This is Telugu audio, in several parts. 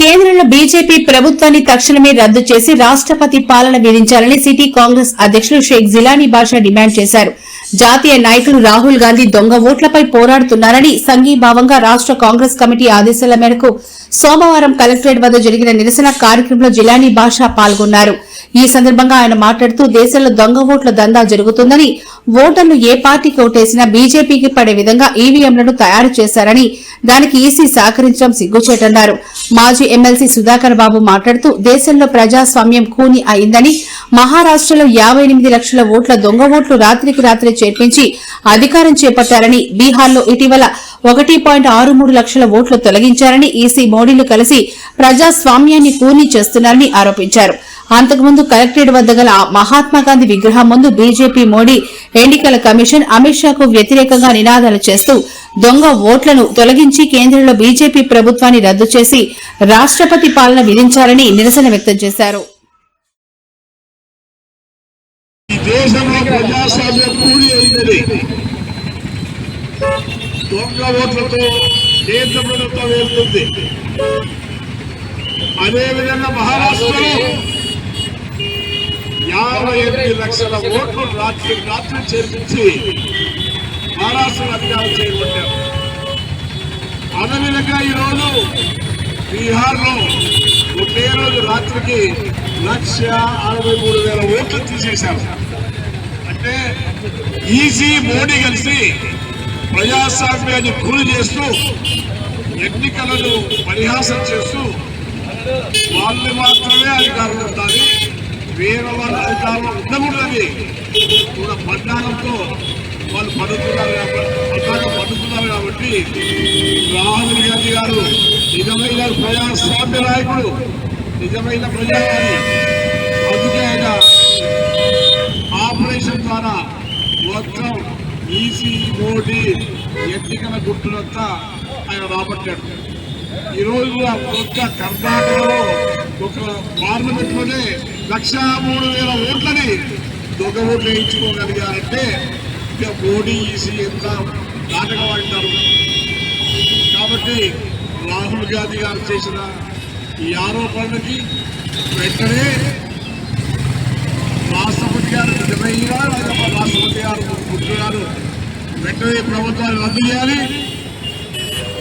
కేంద్రంలో బీజేపీ ప్రభుత్వాన్ని తక్షణమే రద్దు చేసి రాష్ట్రపతి పాలన విధించాలని సిటీ కాంగ్రెస్ అధ్యక్షులు షేక్ జిలానీ బాషా డిమాండ్ చేశారు. జాతీయ నాయకులు రాహుల్ గాంధీ దొంగ ఓట్లపై పోరాడుతున్నారని సంఘీభావంగా రాష్ట్ర కాంగ్రెస్ కమిటీ ఆదేశాల మేరకు సోమవారం కలెక్టరేట్ వద్ద జరిగిన నిరసన కార్యక్రమంలో జిలానీ భాష పాల్గొన్నారు. ఈ సందర్భంగా ఆయన మాట్లాడుతూ దేశంలో దొంగ ఓట్ల దందా జరుగుతుందని ఓటర్లు ఏ పార్టీకి ఓటేసినా బీజేపీకి పడే విధంగా ఈవీఎంలను తయారు చేశారని దానికి ఈసీ సహకరించడం సిగ్గుచేటన్నారు. మాజీ ఎమ్మెల్సీ సుధాకర్ బాబు మాట్లాడుతూ దేశంలో ప్రజాస్వామ్యం కూని అయిందని మహారాష్టలో యాబై ఎనిమిది లక్షల ఓట్ల దొంగ ఓట్లు రాత్రికి రాత్రి చేర్పించి అధికారం చేపట్టారని బీహార్లో ఇటీవల ఒకటి పాయింట్ ఆరు మూడు లక్షల ఓట్లు తొలగించారని ఈసీ మోడీలు కలిసి ప్రజాస్వామ్యాన్ని కూని చేస్తున్నారని ఆరోపించారు. అంతకుముందు కలెక్టరేట్ వద్ద గల మహాత్మాగాంధీ విగ్రహం ముందు బీజేపీ మోడీ ఎన్నికల కమిషన్ అమిత్ షాకు వ్యతిరేకంగా నినాదాలు చేస్తూ దొంగ ఓట్లను తొలగించి కేంద్రంలో బీజేపీ ప్రభుత్వాన్ని రద్దు చేసి రాష్ట్రపతి పాలన విధించాలని నిరసన వ్యక్తం చేశారు. దేశంలో ప్రజాస్వామ్యం కూడి అయిందని దొంగ ఓట్లతో కేంద్ర ప్రభుత్వం వెళ్తుంది అదేవిధంగా మహారాష్ట్రలో యాభై ఎనిమిది లక్షల ఓట్లు రాత్రి రాత్రి చేర్పించి మహారాష్ట్ర అధికారం చేపట్టారు. అదేవిధంగా ఈరోజు బీహార్లో ఒకే రోజు రాత్రికి లక్ష అరవై మూడు వేల ఓట్లు తీసేశారు అంటే ఈజీ మోడీ కలిసి ప్రజాస్వామ్యాన్ని కూలి చేస్తూ ఎన్నికలను పరిహాసం చేస్తూ వాళ్ళు మాత్రమే అధికారంలో ఉండాలి. వేరే వాళ్ళ అధికారంలో ఉండకూడదని కూడా పద్నాగంతో వాళ్ళు పడుతున్నారు కాబట్టి పడుతున్నారు కాబట్టి రాహుల్ గాంధీ గారు నిజమైన ప్రజాస్వామ్య నాయకుడు నిజమైన ప్రజావాది అందుకే ఆపరేషన్ ద్వారా మొత్తం ఈసీ మోడీ ఎన్నికల గుట్టునంతా ఆయన రాబట్టాడు. ఈ రోజు ఒక్క కర్ణాటకలో ఒక పార్లమెంట్లోనే లక్ష మూడు వేల ఓట్లని దొంగ ఓట్లు వేయించుకోగలిగారంటే ఇక మోడీ ఈసీ ఎంత నాటకం ఆడినారు కాబట్టి రాహుల్ గాంధీ గారు చేసిన ఈ ఆరోపణలకి వెంటనే రాష్ట్రపతి గారు నిజమయ్యా రాష్ట్రపతి గారు ముఖ్య గారు వెంటనే ప్రభుత్వాన్ని రద్దు చేయాలి.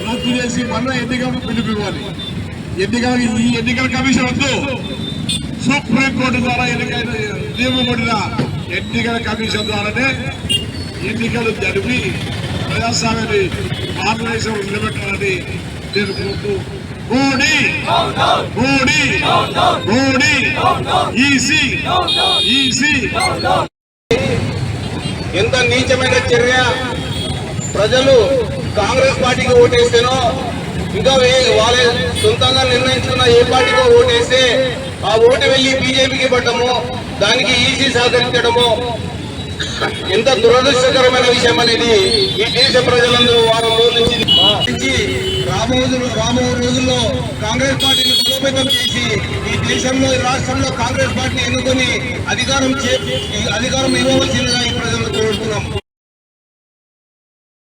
రద్దు చేసి మళ్ళీ ఎన్నికలకు పిలిపివ్వాలి ఎన్నికల ఈ ఎన్నికల కమిషన్ వద్దు. సుప్రీంకోర్టు ద్వారా ఎన్నికైన నియమబడిన ఎన్నికల కమిషన్ ద్వారానే ఎన్నికలు జరిపి ప్రజాస్వామ్యాన్ని భారతదేశం నిలబెట్టాలని నేను మోడీ మోడీ మోడీ ఈసీ ఈసీ. ఎంత నీచమైన చర్య ప్రజలు కాంగ్రెస్ పార్టీకి ఓటేస్తేనో ఇంకా వాళ్ళ వాళ్ళే సొంతంగా నిర్ణయించుకున్న ఏ పార్టీకో ఓటేస్తే ఆ ఓటు వెళ్ళి బీజేపీకి పడ్డము దానికి ఈసీ సహకరించడము ఎంత దురదృష్టకరమైన విషయం అనేది ఈ దేశ ప్రజలందరూ వారం కాంగ్రెస్ పార్టీని బలోపేతం చేసి ఈ దేశంలో ఈ రాష్ట్రంలో కాంగ్రెస్ పార్టీని ఎన్నుకొని అధికారం చే ఈ అధికారం ఇవ్వవలసిందిగా ఈ ప్రజలు కోరుతున్నాం.